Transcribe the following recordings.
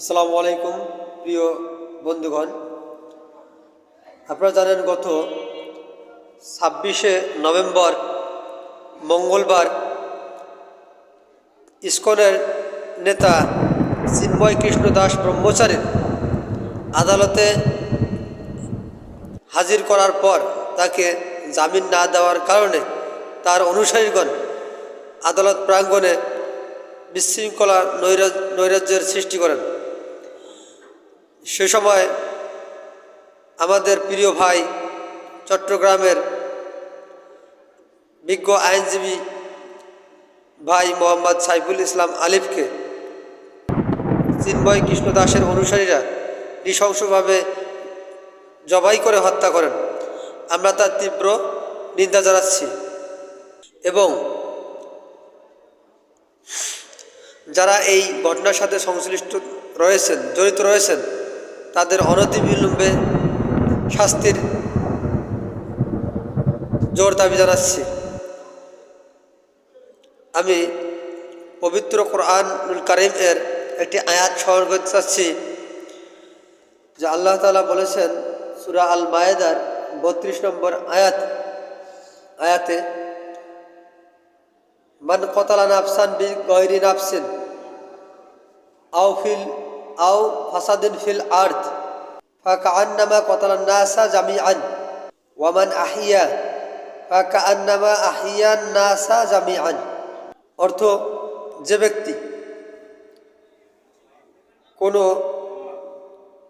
আসসালামু আলাইকুম, প্রিয় বন্ধুগণ। আপনারা জানেন গত ছাব্বিশে নভেম্বর, মঙ্গলবার, ইস্কনের নেতা চিন্ময় কৃষ্ণ দাস ব্রহ্মচারীর আদালতে হাজির করার পর তাকে জামিন না দেওয়ার কারণে তার অনুসারীগণ আদালত প্রাঙ্গণে বিশৃঙ্খলা নৈরাজ্যের সৃষ্টি করেন। সে সময় আমাদের প্রিয় ভাই চট্টগ্রামের বিজ্ঞ আইনজীবী ভাই মোহাম্মদ সাইফুল ইসলাম আলিফকে চিন্ময় কৃষ্ণ দাসের অনুসারীরা নৃশংসভাবে জবাই করে হত্যা করেন। আমরা তার তীব্র নিন্দা জানাচ্ছি এবং যারা এই ঘটনার সাথে সংশ্লিষ্ট রয়েছেন, জড়িত রয়েছেন তাদের অনতিবিলম্বে শাস্তির জোর দাবি জানাচ্ছি। আমি পবিত্র কোরআনুল কারিম এর একটি আয়াত স্মরণ করতে চাচ্ছি, যে আল্লাহ তালা বলেছেন সুরা আল মায়েদার বত্রিশ নম্বর আয়াত। আয়াতে, মান কতালা নাফসান বি গয়রি নাফসিন আও ফিল আও ফাসাদিন ফিল আর্থ ফাকান্নামা কতালান নাসা জামিআন, ওয়ামান আহিয়া ফাকান্নামা আহিয়ান নাসা জামিআন। অর্থ, যে ব্যক্তি কোনো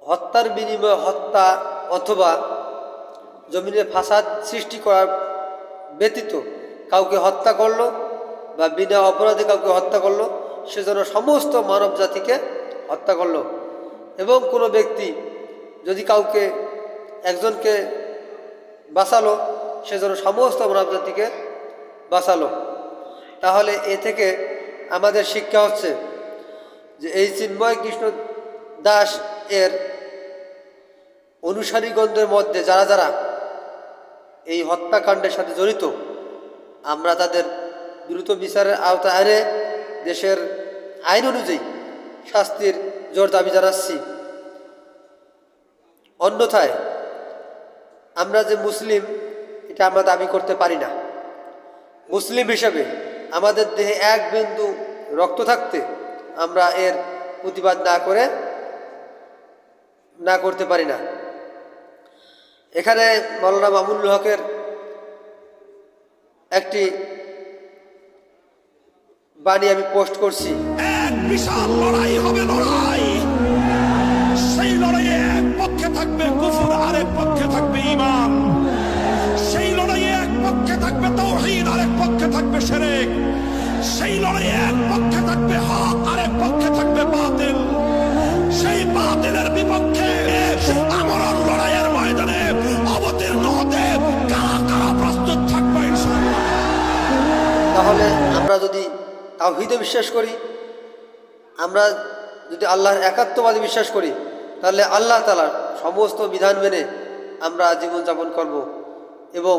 হত্যার বিনিময়ে হত্যা অথবা জমিনে ফাসাদ সৃষ্টি করার ব্যতীত কাউকে হত্যা করল বা বিনা অপরাধে কাউকে হত্যা করল, সে যেন সমস্ত মানব জাতিকে হত্যা করল। এবং কোনো ব্যক্তি যদি কাউকে, একজনকে বাঁচালো সে যেন সমস্ত মানব জাতিকে বাঁচালো। তাহলে এ থেকে আমাদের শিক্ষা হচ্ছে যে এই চিন্ময় কৃষ্ণ দাস এর অনুসারীগণদের মধ্যে যারা যারা এই হত্যাকাণ্ডের সাথে জড়িত, আমরা তাদের দ্রুত বিচারের আওতায় এনে দেশের আইন অনুযায়ী শাস্তির জোর দাবি জানাচ্ছি। অন্যথায় আমরা যে মুসলিম, এটা আমরা দাবি করতে পারি না। মুসলিম হিসেবে আমাদের দেহে এক বিন্দু রক্ত থাকতে আমরা এর প্রতিবাদ না করে, না করতে পারি না। এখানে মৌলানা মামুনুল হকের একটি বাণী আমি পোস্ট করছি। বিশাল লড়াই হবে, লড়াই। সেই লড়াইয়ে এক পক্ষে থাকবে কুফুর, আরেক পক্ষে থাকবে ইমান সেই লড়াইয়ে এক পক্ষে থাকবে তৌহিদ আরেক পক্ষে থাকবে শিরক। সেই লড়াইয়ে এক পক্ষে থাকবে হক, আরেক পক্ষে থাকবে বাতিল। সেই বাতিলের বিপক্ষে আমরণ লড়াইয়ের ময়দানে অবতীর্ণ হতে কারা কারা প্রস্তুত থাকবে তাহলে আমরা যদি তাওহিদে বিশ্বাস করি আমরা যদি আল্লাহর একাত্মবাদী বিশ্বাস করি তাহলে আল্লাহ তালার সমস্ত বিধান মেনে আমরা জীবনযাপন করব এবং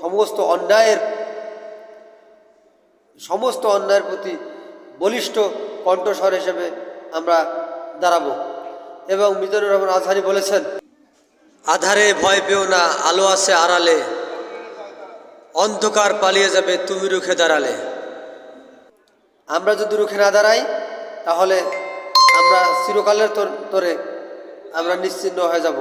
সমস্ত অন্যায়ের সমস্ত অন্যায়ের প্রতি বলিষ্ঠ কণ্ঠস্বর হিসেবে আমরা দাঁড়াবো। এবং মিজানুর রহমান আজহারি বলেছেন আধারে ভয় পেও না আলো আছে আড়ালে। অন্ধকার পালিয়ে যাবে তুমি রুখে দাঁড়ালে। আমরা যদি রুখে না দাঁড়াই তাহলে আমরা চিরকালের তর- আমরা নিশ্চিন্ন হয়ে যাব।